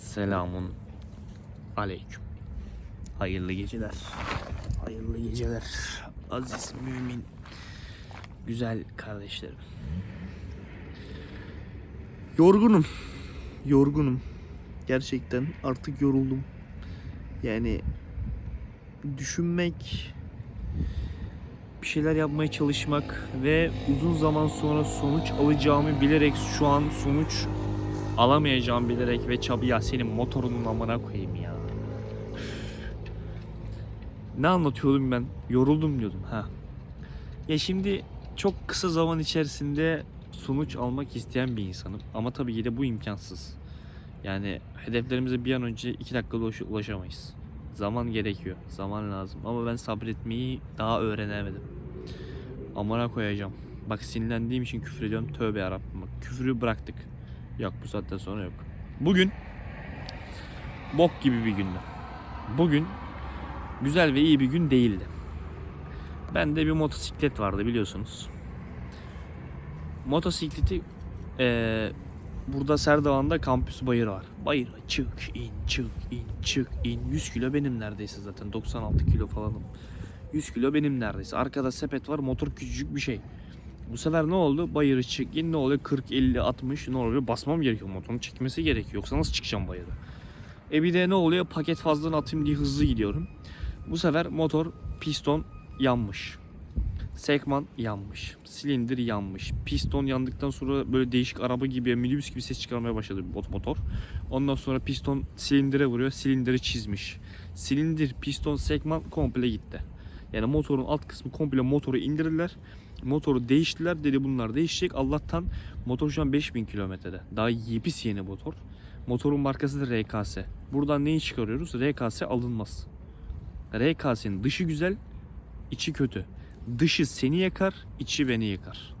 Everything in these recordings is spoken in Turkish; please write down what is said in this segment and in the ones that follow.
Selamun aleyküm. Hayırlı geceler. Hayırlı geceler. Aziz mümin. Güzel kardeşlerim. Yorgunum. Yorgunum. Gerçekten artık yoruldum. Yani düşünmek, bir şeyler yapmaya çalışmak ve uzun zaman sonra sonuç alacağımı bilerek şu an sonuç alamayacağımı bilerek ve çabı ya senin motorunun amına koyayım ya. Ne anlatıyordum ben? Yoruldum diyordum ha. Ya şimdi çok kısa zaman içerisinde sonuç almak isteyen bir insanım ama tabii ki de bu imkansız. Yani hedeflerimize bir an önce iki dakikada ulaş- ulaşamayız. Zaman gerekiyor. Zaman lazım. Ama ben sabretmeyi daha öğrenemedim. Amına koyacağım. Bak sinirlendiğim için küfür ediyorum. Tövbe yarabbim. Bak küfürü bıraktık. Yok bu saatten sonra yok. Bugün bok gibi bir gündü. Bugün güzel ve iyi bir gün değildi. Bende bir motosiklet vardı biliyorsunuz. Motosikleti eee burada Serdavan'da kampüs bayır var. Bayıra çık in çık in çık in. 100 kilo benim neredeyse zaten 96 kilo falanım. 100 kilo benim neredeyse. Arkada sepet var motor küçücük bir şey. Bu sefer ne oldu? Bayırı çık in ne oluyor? 40, 50, 60 ne oluyor? Basmam gerekiyor motorun çekmesi gerekiyor. Yoksa nasıl çıkacağım bayıra? E bir de ne oluyor? Paket fazladan atayım diye hızlı gidiyorum. Bu sefer motor piston yanmış. Sekman yanmış. Silindir yanmış. Piston yandıktan sonra böyle değişik araba gibi, minibüs gibi ses çıkarmaya başladı bot motor. Ondan sonra piston silindire vuruyor. Silindiri çizmiş. Silindir, piston, sekman komple gitti. Yani motorun alt kısmı komple motoru indirdiler. Motoru değiştiler dedi bunlar değişecek. Allah'tan motor şu an 5000 kilometrede. Daha yepis yeni motor. Motorun markası da RKS. Buradan neyi çıkarıyoruz? RKS alınmaz. RKS'nin dışı güzel, içi kötü. Dışı seni yakar, içi beni yakar.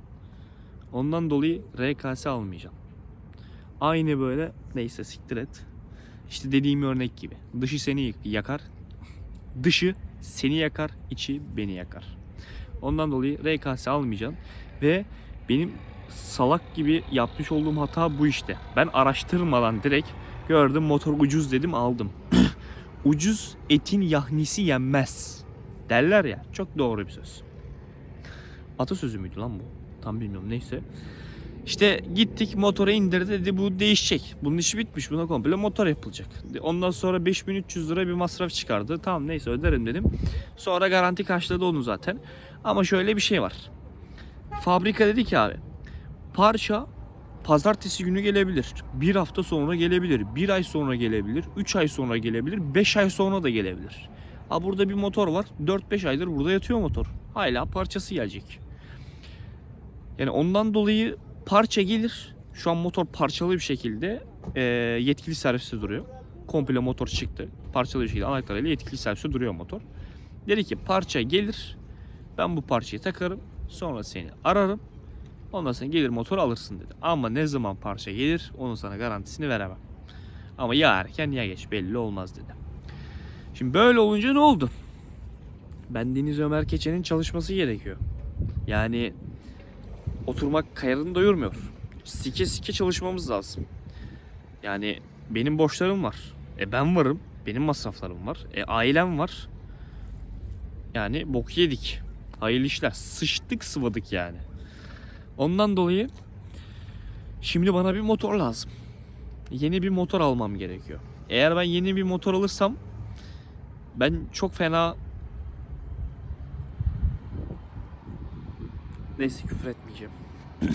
Ondan dolayı RKS almayacağım. Aynı böyle neyse siktir et. İşte dediğim örnek gibi. Dışı seni yakar. Dışı seni yakar, içi beni yakar. Ondan dolayı RKS almayacağım. Ve benim salak gibi yapmış olduğum hata bu işte. Ben araştırmadan direkt gördüm motor ucuz dedim aldım. ucuz etin yahnisi yenmez derler ya. Çok doğru bir söz. Atasözü müydü lan bu? Tam bilmiyorum neyse. İşte gittik motora indirdi dedi bu değişecek. Bunun işi bitmiş buna komple motor yapılacak. Ondan sonra 5300 lira bir masraf çıkardı. Tamam neyse öderim dedim. Sonra garanti karşıladı onu zaten. Ama şöyle bir şey var. Fabrika dedi ki abi parça pazartesi günü gelebilir. Bir hafta sonra gelebilir. Bir ay sonra gelebilir. Üç ay sonra gelebilir. Beş ay sonra da gelebilir. Ha burada bir motor var. 4-5 aydır burada yatıyor motor. Hala parçası gelecek. Yani ondan dolayı parça gelir. Şu an motor parçalı bir şekilde e, yetkili serviste duruyor. Komple motor çıktı. Parçalı bir şekilde anahtarıyla yetkili serviste duruyor motor. Dedi ki parça gelir. Ben bu parçayı takarım. Sonra seni ararım. Ondan sonra gelir motor alırsın dedi. Ama ne zaman parça gelir onun sana garantisini veremem. Ama ya erken ya geç belli olmaz dedi. Şimdi böyle olunca ne oldu? Ben Deniz Ömer Keçen'in çalışması gerekiyor. Yani oturmak kayarını doyurmuyor. Sike sike çalışmamız lazım. Yani benim borçlarım var. E ben varım. Benim masraflarım var. E ailem var. Yani bok yedik. Hayırlı işler. Sıçtık sıvadık yani. Ondan dolayı şimdi bana bir motor lazım. Yeni bir motor almam gerekiyor. Eğer ben yeni bir motor alırsam ben çok fena Neyse küfür etmeyeceğim.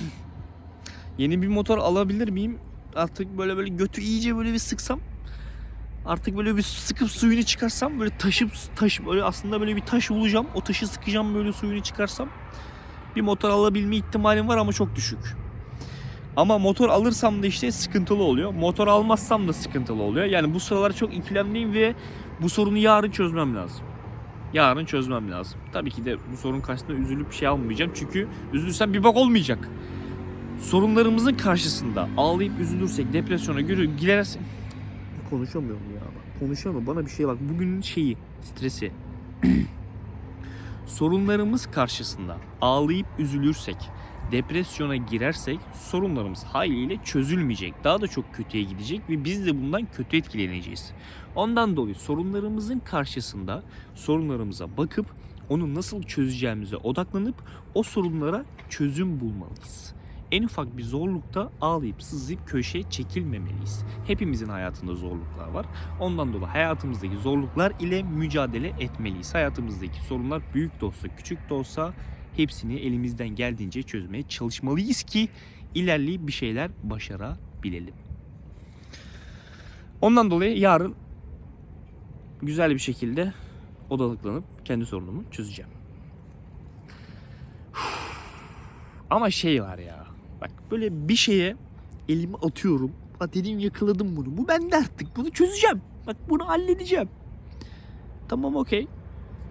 yeni bir motor alabilir miyim? Artık böyle böyle götü iyice böyle bir sıksam artık böyle bir sıkıp suyunu çıkarsam böyle taşıp taş böyle aslında böyle bir taş bulacağım. O taşı sıkacağım böyle suyunu çıkarsam bir motor alabilme ihtimalim var ama çok düşük. Ama motor alırsam da işte sıkıntılı oluyor. Motor almazsam da sıkıntılı oluyor. Yani bu sıralar çok ikilemliyim ve bu sorunu yarın çözmem lazım. Yarın çözmem lazım. Tabii ki de bu sorun karşısında üzülüp bir şey almayacağım. Çünkü üzülürsem bir bak olmayacak. Sorunlarımızın karşısında ağlayıp üzülürsek, depresyona girersek... Konuşamıyorum ya bak. Konuşamıyorum. Bana bir şey bak. Bugünün şeyi, stresi. sorunlarımız karşısında ağlayıp üzülürsek, depresyona girersek sorunlarımız haliyle çözülmeyecek. Daha da çok kötüye gidecek ve biz de bundan kötü etkileneceğiz. Ondan dolayı sorunlarımızın karşısında sorunlarımıza bakıp onu nasıl çözeceğimize odaklanıp o sorunlara çözüm bulmalıyız. En ufak bir zorlukta ağlayıp sızlayıp köşeye çekilmemeliyiz. Hepimizin hayatında zorluklar var. Ondan dolayı hayatımızdaki zorluklar ile mücadele etmeliyiz. Hayatımızdaki sorunlar büyük de olsa küçük de olsa hepsini elimizden geldiğince çözmeye çalışmalıyız ki ilerleyip bir şeyler başarabilelim. Ondan dolayı yarın güzel bir şekilde odalıklanıp kendi sorunumu çözeceğim. Ama şey var ya. Bak böyle bir şeye elimi atıyorum. Ha dedim yakaladım bunu. Bu bende artık. Bunu çözeceğim. Bak bunu halledeceğim. Tamam okey.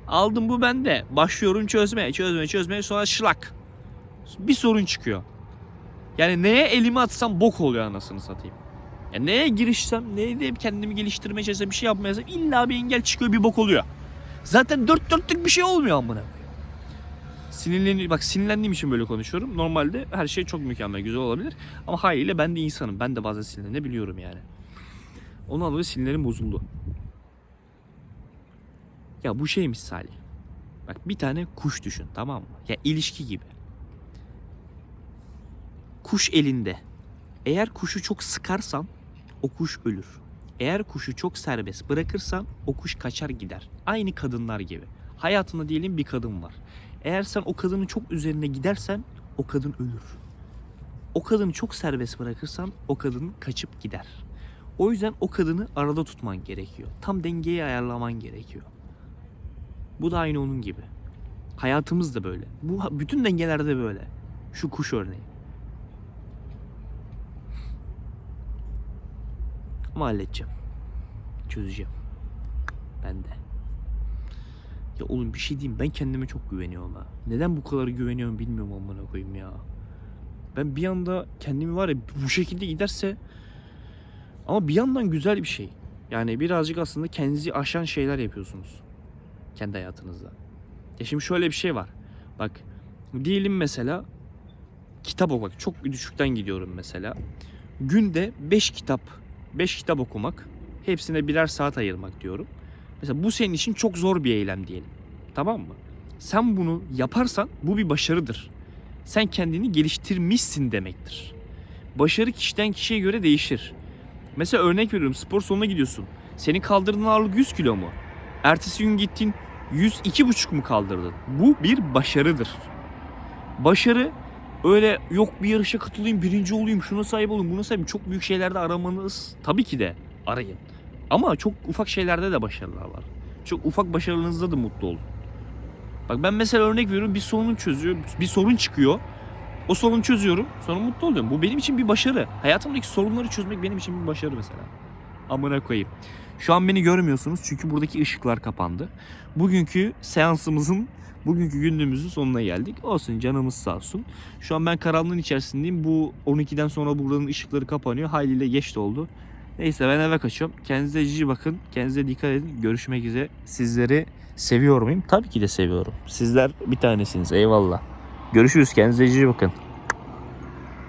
Aldım bu bende. Başlıyorum çözmeye, çözmeye, çözmeye. Sonra şlak. Bir sorun çıkıyor. Yani neye elimi atsam bok oluyor anasını satayım. Ya neye girişsem, neye de kendimi geliştirmeye çalışsam, bir şey yapmaya çalışsam illa bir engel çıkıyor, bir bok oluyor. Zaten dört dörtlük bir şey olmuyor amına. Sinirleni bak sinirlendiğim için böyle konuşuyorum. Normalde her şey çok mükemmel, güzel olabilir. Ama haliyle ben de insanım. Ben de bazen sinirlenebiliyorum yani. Ondan dolayı sinirlerim bozuldu. Ya bu şey misali. Bak bir tane kuş düşün tamam mı? Ya ilişki gibi. Kuş elinde. Eğer kuşu çok sıkarsan o kuş ölür. Eğer kuşu çok serbest bırakırsan o kuş kaçar gider. Aynı kadınlar gibi. Hayatında diyelim bir kadın var. Eğer sen o kadının çok üzerine gidersen o kadın ölür. O kadını çok serbest bırakırsan o kadın kaçıp gider. O yüzden o kadını arada tutman gerekiyor. Tam dengeyi ayarlaman gerekiyor. Bu da aynı onun gibi. Hayatımız da böyle. Bu bütün dengelerde böyle. Şu kuş örneği. Ama halledeceğim. Çözeceğim. Ben de. Ya oğlum bir şey diyeyim ben kendime çok güveniyorum ha. Neden bu kadar güveniyorum bilmiyorum amına koyayım ya. Ben bir anda kendimi var ya bu şekilde giderse ama bir yandan güzel bir şey. Yani birazcık aslında kendinizi aşan şeyler yapıyorsunuz. Kendi hayatınızda. Ya şimdi şöyle bir şey var. Bak diyelim mesela kitap okumak. Çok düşükten gidiyorum mesela. Günde 5 kitap 5 kitap okumak. Hepsine birer saat ayırmak diyorum. Mesela bu senin için çok zor bir eylem diyelim. Tamam mı? Sen bunu yaparsan bu bir başarıdır. Sen kendini geliştirmişsin demektir. Başarı kişiden kişiye göre değişir. Mesela örnek veriyorum spor salonuna gidiyorsun. Senin kaldırdığın ağırlık 100 kilo mu? Ertesi gün gittin 102,5 mu kaldırdın? Bu bir başarıdır. Başarı öyle yok bir yarışa katılayım, birinci olayım, şuna sahip olayım, buna sahip Çok büyük şeylerde aramanız tabii ki de arayın. Ama çok ufak şeylerde de başarılar var. Çok ufak başarılarınızda da mutlu olun. Bak ben mesela örnek veriyorum bir sorun çözüyor, bir sorun çıkıyor. O sorunu çözüyorum, sonra mutlu oluyorum. Bu benim için bir başarı. Hayatımdaki sorunları çözmek benim için bir başarı mesela. Amına koyayım. Şu an beni görmüyorsunuz çünkü buradaki ışıklar kapandı. Bugünkü seansımızın, bugünkü günlüğümüzün sonuna geldik. Olsun canımız sağ olsun. Şu an ben karanlığın içerisindeyim. Bu 12'den sonra buranın ışıkları kapanıyor. Haliyle geç de oldu. Neyse ben eve kaçıyorum. Kendinize cici bakın. Kendinize dikkat edin. Görüşmek üzere. Sizleri seviyor muyum? Tabii ki de seviyorum. Sizler bir tanesiniz. Eyvallah. Görüşürüz. Kendinize cici bakın.